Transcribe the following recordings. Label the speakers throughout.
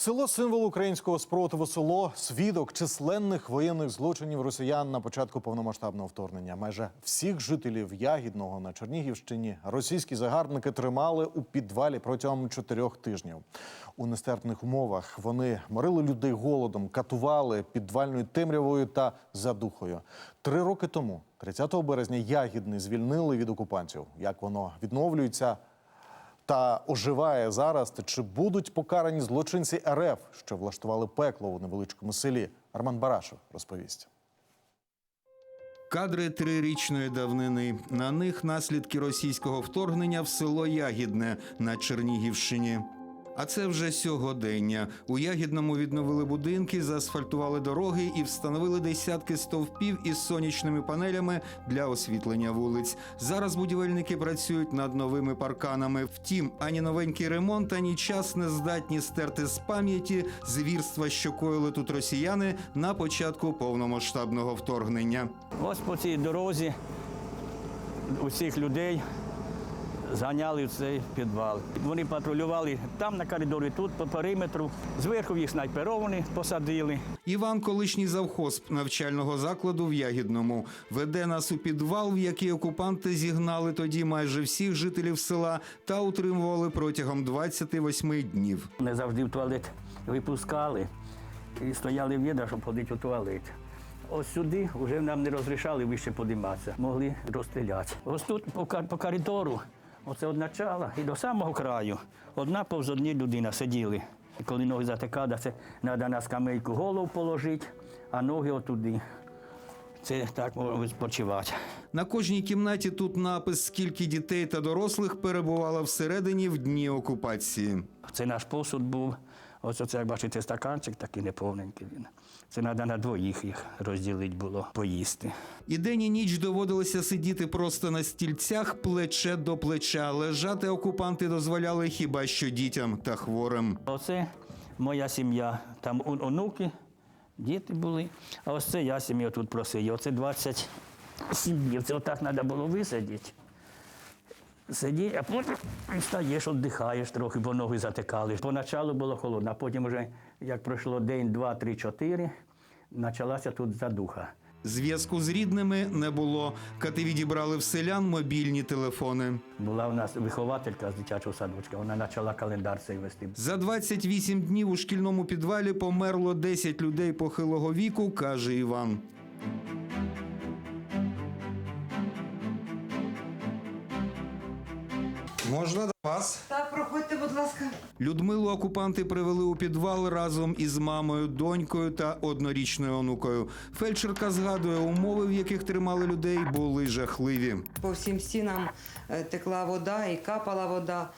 Speaker 1: Село символ українського спротиву, село свідок численних воєнних злочинів росіян на початку повномасштабного вторгнення. Майже всіх жителів Ягідного на Чернігівщині російські загарбники тримали у підвалі протягом чотирьох тижнів. У нестерпних умовах вони морили людей голодом, катували підвальною темрявою та задухою. Три роки тому, 30 березня, Ягідний звільнили від окупантів. Як воно відновлюється? Та оживає зараз. Та чи будуть покарані злочинці РФ, що влаштували пекло у невеличкому селі? Арман Барашев розповість.
Speaker 2: Кадри трирічної давнини. На них наслідки російського вторгнення в село Ягідне на Чернігівщині. А це вже сьогодення. У Ягідному відновили будинки, заасфальтували дороги і встановили десятки стовпів із сонячними панелями для освітлення вулиць. Зараз будівельники працюють над новими парканами. Втім, ані новенький ремонт, ані час не здатні стерти з пам'яті звірства, що коїли тут росіяни на початку повномасштабного вторгнення.
Speaker 3: Ось по цій дорозі усіх людей зганяли в цей підвал. Вони патрулювали там на коридорі, тут по периметру. Зверху їх снайперовані посадили.
Speaker 2: Іван, колишній завхоз навчального закладу в Ягідному, веде нас у підвал, в який окупанти зігнали тоді майже всіх жителів села та утримували протягом 28 днів.
Speaker 3: Не завжди в туалет випускали і стояли віда, щоб ходити у туалет. Ось сюди вже нам не розрішали вище подиматися, могли розстріляти. Ось тут по коридору, оце від начала і до самого краю. Одна повз одні людина сиділи. І коли ноги затикали, це треба на скамейку голову положити, а ноги отуди. Це так можна відпочивати.
Speaker 2: На кожній кімнаті тут напис, скільки дітей та дорослих перебувало всередині в дні окупації.
Speaker 3: Це наш посуд був. Ось оце, як бачите, стаканчик такий неповненький він. Це треба на двоїх їх розділити було, поїсти.
Speaker 2: І день і ніч доводилося сидіти просто на стільцях плече до плеча. Лежати окупанти дозволяли хіба що дітям та хворим.
Speaker 3: Оце моя сім'я, там онуки, діти були. А ось це я сім'ю тут просидів. Оце 27 днів. Це отак треба було висидіти. Сидіть, а потім встаєш, віддихаєш трохи, бо ноги затикали. Поначалу було холодно, а потім вже, як пройшло день, два, три, чотири, почалася тут задуха.
Speaker 2: Зв'язку з рідними не було. Кати відібрали в селян мобільні телефони.
Speaker 3: Була в нас вихователька з дитячого садочка, вона почала календар цей вести.
Speaker 2: За 28 днів у шкільному підвалі померло 10 людей похилого віку, каже Іван. Можна до вас?
Speaker 4: Так, проходьте, будь ласка.
Speaker 2: Людмилу окупанти привели у підвал разом із мамою, донькою та однорічною онукою. Фельдшерка згадує, умови, в яких тримали людей, були жахливі.
Speaker 4: По всім стінам е, текла вода і капала вода.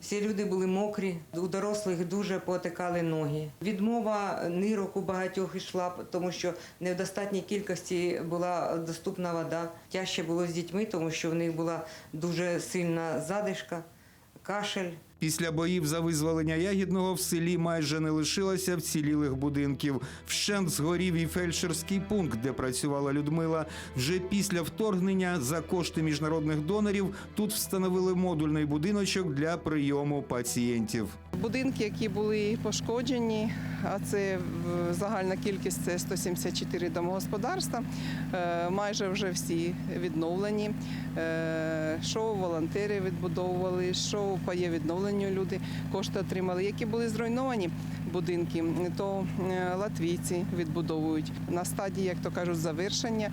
Speaker 4: Всі люди були мокрі, у дорослих дуже потикали ноги. Відмова нирок у багатьох йшла, тому що не в достатній кількості була доступна вода. Тяжче було з дітьми, тому що в них була дуже сильна задишка, кашель.
Speaker 2: Після боїв за визволення Ягідного в селі майже не лишилося вцілілих будинків. Вщент згорів і фельдшерський пункт, де працювала Людмила. Вже після вторгнення за кошти міжнародних донорів тут встановили модульний будиночок для прийому пацієнтів.
Speaker 5: Будинки, які були пошкоджені, а це загальна кількість це 174 домогосподарства, е, майже вже всі відновлені. Е, Що волонтери відбудовували, що по є люди кошти отримали. Які були зруйновані будинки, то е, латвійці відбудовують на стадії, як то кажуть, завершення.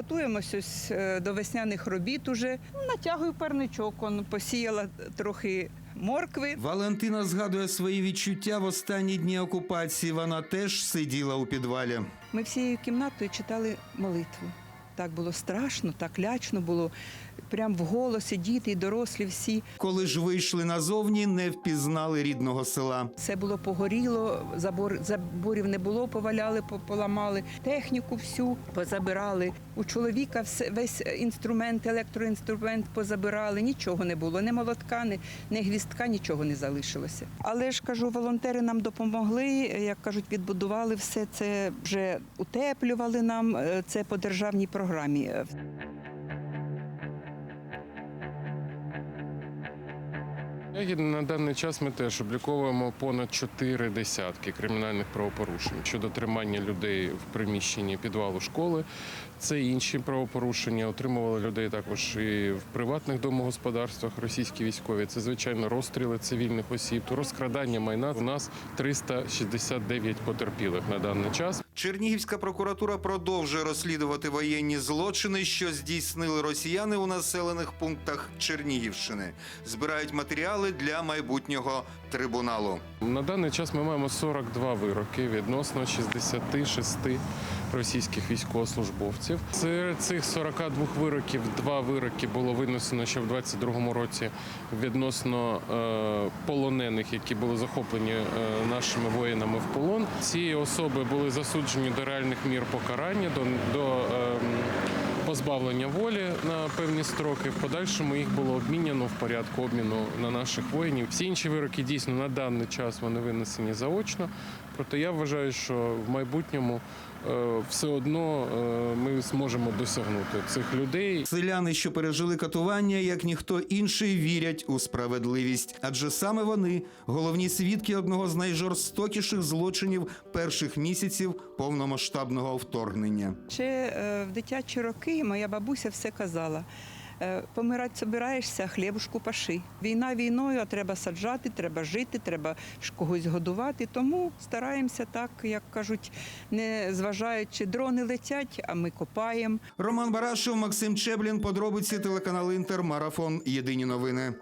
Speaker 6: Готуємося е, до весняних робіт уже. Ну, Натягую парничок, он, посіяла трохи моркви.
Speaker 2: Валентина згадує свої відчуття в останні дні окупації. Вона теж сиділа у підвалі.
Speaker 6: Ми всією кімнатою читали молитву. Так було страшно, так лячно було. Прям в голосі діти і дорослі всі.
Speaker 2: Коли ж вийшли назовні, не впізнали рідного села.
Speaker 6: Все було погоріло, забор, заборів не було, поваляли, по- поламали. Техніку всю позабирали. У чоловіка все, весь інструмент, електроінструмент позабирали. Нічого не було, ні молотка, ні, ні гвіздка, нічого не залишилося. Але ж кажу, волонтери нам допомогли, як кажуть, відбудували все це, вже утеплювали нам е, це по державній програмі.
Speaker 7: Ягідне на даний час ми теж обліковуємо понад чотири десятки кримінальних правопорушень щодо тримання людей в приміщенні підвалу школи. Це інші правопорушення. Отримували людей також і в приватних домогосподарствах російські військові. Це звичайно розстріли цивільних осіб, розкрадання майна. У нас 369 потерпілих на даний час.
Speaker 2: Чернігівська прокуратура продовжує розслідувати воєнні злочини, що здійснили росіяни у населених пунктах Чернігівщини. Збирають матеріали для майбутнього трибуналу.
Speaker 7: На даний час ми маємо 42 вироки відносно 66 російських військовослужбовців. Серед цих 42 вироків два вироки було винесено ще в 22-му році відносно е, полонених, які були захоплені е, нашими воїнами в полон. Ці особи були засуджені до реальних мір покарання, до, до ем, позбавлення волі на певні строки. В подальшому їх було обміняно в порядку обміну на наших воїнів. Всі інші вироки дійсно на даний час вони винесені заочно. Проте я вважаю, що в майбутньому е, все одно е, ми зможемо досягнути цих людей.
Speaker 2: Селяни, що пережили катування, як ніхто інший, вірять у справедливість, адже саме вони головні свідки одного з найжорстокіших злочинів перших місяців повномасштабного вторгнення.
Speaker 6: Ще е, в дитячі роки моя бабуся все казала. Е, Помирати собираєшся, хлібушку паши. Війна війною, а треба саджати, треба жити, треба когось годувати. Тому стараємося так, як кажуть, не зважаючи, дрони летять, а ми копаємо.
Speaker 2: Роман Барашев, Максим Чеблін, подробиці телеканал Інтер, марафон. Єдині новини.